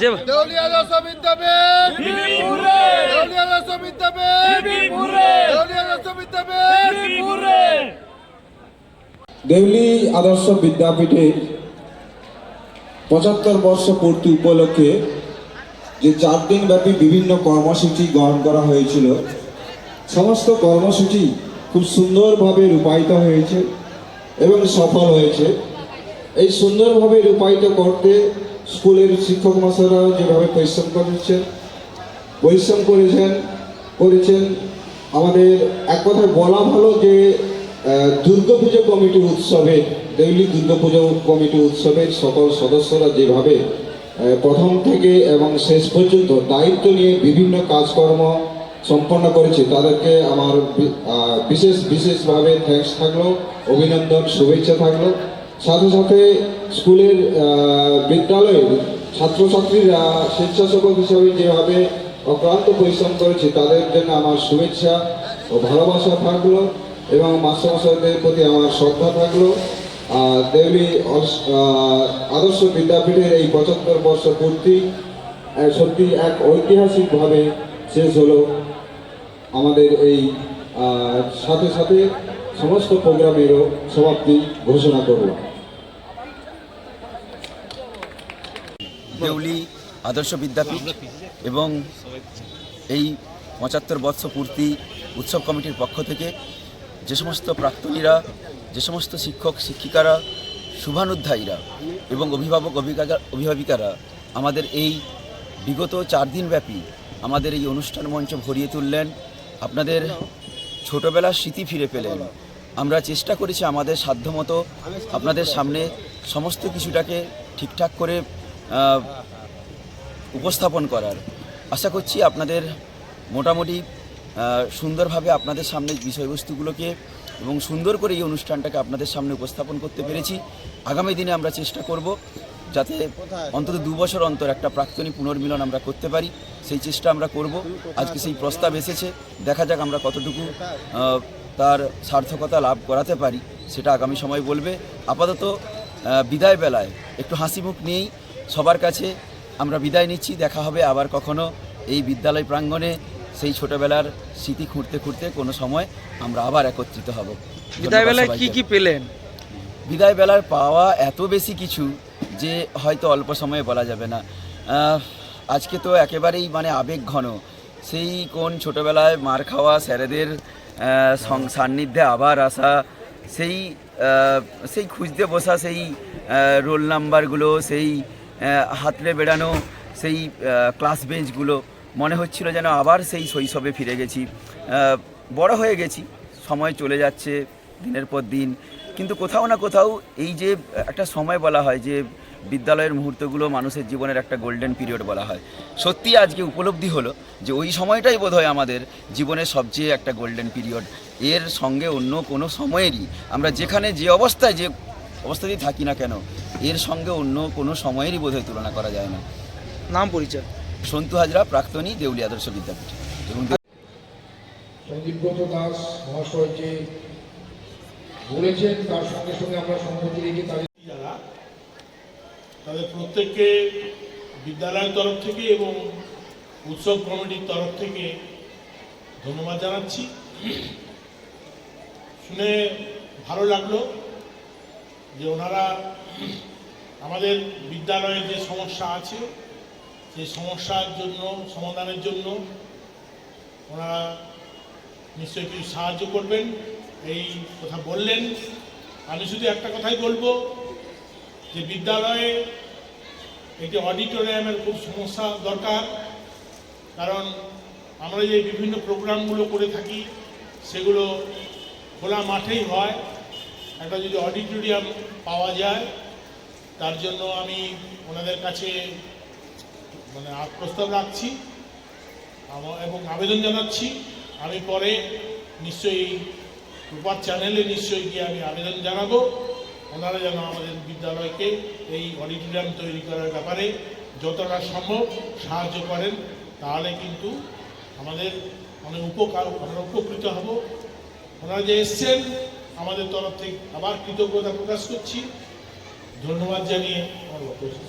যে আদর্শ বিদ্যাপীঠ বিদ্যাপীঠ বিদ্যাপীঠ দেউলি আদর্শ বিদ্যাপীঠের পঁচাত্তর বর্ষ পূর্তি উপলক্ষে যে চার দিন ব্যাপী বিভিন্ন কর্মসূচি গ্রহণ করা হয়েছিল সমস্ত কর্মসূচি খুব সুন্দরভাবে রূপায়িত হয়েছে এবং সফল হয়েছে। এই সুন্দরভাবে রূপায়িত করতে স্কুলের শিক্ষক মশাইরাও যেভাবে পরিশ্রম করেছেন পরিশ্রম করেছেন করেছেন, আমাদের এক কথায় বলা ভালো যে দুর্গাপুজো কমিটি উৎসবে দেউলি দুর্গাপুজো কমিটি উৎসবের সকল সদস্যরা যেভাবে প্রথম থেকে এবং শেষ পর্যন্ত দায়িত্ব নিয়ে বিভিন্ন কাজকর্ম সম্পন্ন করেছে, তাদেরকে আমার বিশেষ, বিশেষভাবে থ্যাঙ্কস থাকল, অভিনন্দন, শুভেচ্ছা থাকল। সাথে সাথে স্কুলের বিদ্যালয়ের ছাত্রছাত্রীরা স্বেচ্ছাসেবক হিসাবে যেভাবে অক্লান্ত পরিশ্রম করেছে, তাদের জন্য আমার শুভেচ্ছা ও ভালোবাসা থাকল এবং মাস্টারমশাইদের প্রতি আমার শ্রদ্ধা থাকল। আর দেউলি আদর্শ বিদ্যাপীঠের এই পঁচাত্তর বর্ষ পূর্তি সত্যি এক ঐতিহাসিকভাবে শেষ হলো আমাদের এই সাথে সাথে সমস্ত প্রোগ্রামেরও সমাপ্তি ঘোষণা করলাম। দেউলি আদর্শ বিদ্যাপীঠ এবং এই পঁচাত্তর বৎস পূর্তি উৎসব কমিটির পক্ষ থেকে যে সমস্ত প্রাক্তনীরা, যে সমস্ত শিক্ষক, শিক্ষিকারা, শুভানুধ্যায়ীরা এবং অভিভাবক অভিভাবিকা অভিভাবিকারা আমাদের এই বিগত চার দিনব্যাপী আমাদের এই অনুষ্ঠান মঞ্চ ভরিয়ে তুললেন। আপনাদের ছোটবেলার স্মৃতি ফিরে পেলেন। আমরা চেষ্টা করেছি আমাদের সাধ্যমতো আপনাদের সামনে সমস্ত কিছুটাকে ঠিকঠাক করে উপস্থাপন করার। আশা করছি আপনাদের মোটামুটি সুন্দরভাবে আপনাদের সামনে বিষয়বস্তুগুলোকে এবং সুন্দর করে এই অনুষ্ঠানটাকে আপনাদের সামনে উপস্থাপন করতে পেরেছি। আগামী দিনে আমরা চেষ্টা করব যাতে অন্তত দু বছর অন্তর একটা প্রাক্তনী পুনর্মিলন আমরা করতে পারি সেই চেষ্টা আমরা করব। আজকে সেই প্রস্তাব এসেছে দেখা যাক আমরা কতটুকু তার সার্থকতা লাভ করাতে পারি সেটা আগামী সময় বলবে। আপাতত বিদায় বেলায় একটু হাসি মুখ নিয়েই সবার কাছে আমরা বিদায় নিচ্ছি দেখা হবে আবার কখনো এই বিদ্যালয় প্রাঙ্গণে সেই ছোটবেলার স্মৃতি খুঁড়তে খুঁড়তে কোনো সময় আমরা আবার একত্রিত হব। বিদায় বেলায় কি কি পেলেন? বিদায় বেলার পাওয়া এত বেশি কিছু যে হয়তো অল্প সময়ে বলা যাবে না। আজকে তো একেবারেই মানে আবেগ ঘন। সেই কোন ছোটবেলায় মার খাওয়া, স্যারেদের সান্নিধ্যে আবার আসা, সেই সেই খুঁজতে বসা, সেই রোল নাম্বারগুলো, সেই হাতড়ে বেড়ানো, সেই ক্লাস বেঞ্চগুলো, মনে হচ্ছিল যেন আবার সেই শৈশবে ফিরে গেছি। বড় হয়ে গেছি, সময় চলে যাচ্ছে দিনের পর দিন। কিন্তু কোথাও না কোথাও এই যে একটা সময় বলা হয় যে বিদ্যালয়ের মুহূর্তগুলো মানুষের জীবনের একটা গোল্ডেন পিরিয়ড বলা হয়। সত্যি আজকে উপলব্ধি হলো যে ওই সময়টাই বোধহয় আমাদের জীবনের সবচেয়ে একটা গোল্ডেন পিরিয়ড এর সঙ্গে অন্য কোনো সময়েরই আমরা যেখানে যে অবস্থায় যে অবস্থাতেই থাকি না কেন এর সঙ্গে অন্য কোনো সময়েরই বোধহয় তুলনা করা যায় না। নাম পরিচয়। সন্তু হাজরা প্রাক্তনী দেউলি আদর্শ বিদ্যাপীঠ। এবং সন্দীপব্রত দাস মহাশয় যে বলেছেন তার সঙ্গে সঙ্গে আমরা সম্মতি রেখে তাদের তাদের প্রত্যেককে বিদ্যালয়ের তরফ থেকে এবং উৎসব কমিটির তরফ থেকে ধন্যবাদ জানাচ্ছি। শুনে ভালো লাগল যে ওনারা আমাদের বিদ্যালয়ের যে সমস্যা আছে সেই সমস্যার জন্য, সমাধানের জন্য ওনারা নিশ্চয়ই সাহায্য করবেন। এই কথা বললেন। আমি শুধু একটা কথাই বলব যে বিদ্যালয়ে একটি অডিটোরিয়ামের খুব সমস্যা দরকার, কারণ আমরা যে বিভিন্ন প্রোগ্রামগুলো করে থাকি, সেগুলো খোলা মাঠেই হয়। একটা যদি অডিটোরিয়াম পাওয়া যায়, তার জন্য আমি ওনাদের কাছে মানে প্রস্তাব রাখছি এবং আবেদন জানাচ্ছি। আমি পরে নিশ্চয়ই রূপার চ্যানেলে নিশ্চয়ই গিয়ে আমি আবেদন জানাব। ওনারা যেন আমাদের বিদ্যালয়কে এই অডিটোরিয়াম তৈরি করার ব্যাপারে যতটা সম্ভব সাহায্য করেন, তাহলে কিন্তু আমাদের অনেক উপকার, আমরা উপকৃত হব ওনারা যে এসছেন, আমাদের তরফ থেকে আবার কৃতজ্ঞতা প্রকাশ করছি ধন্যবাদ জানিয়ে আমার করছি।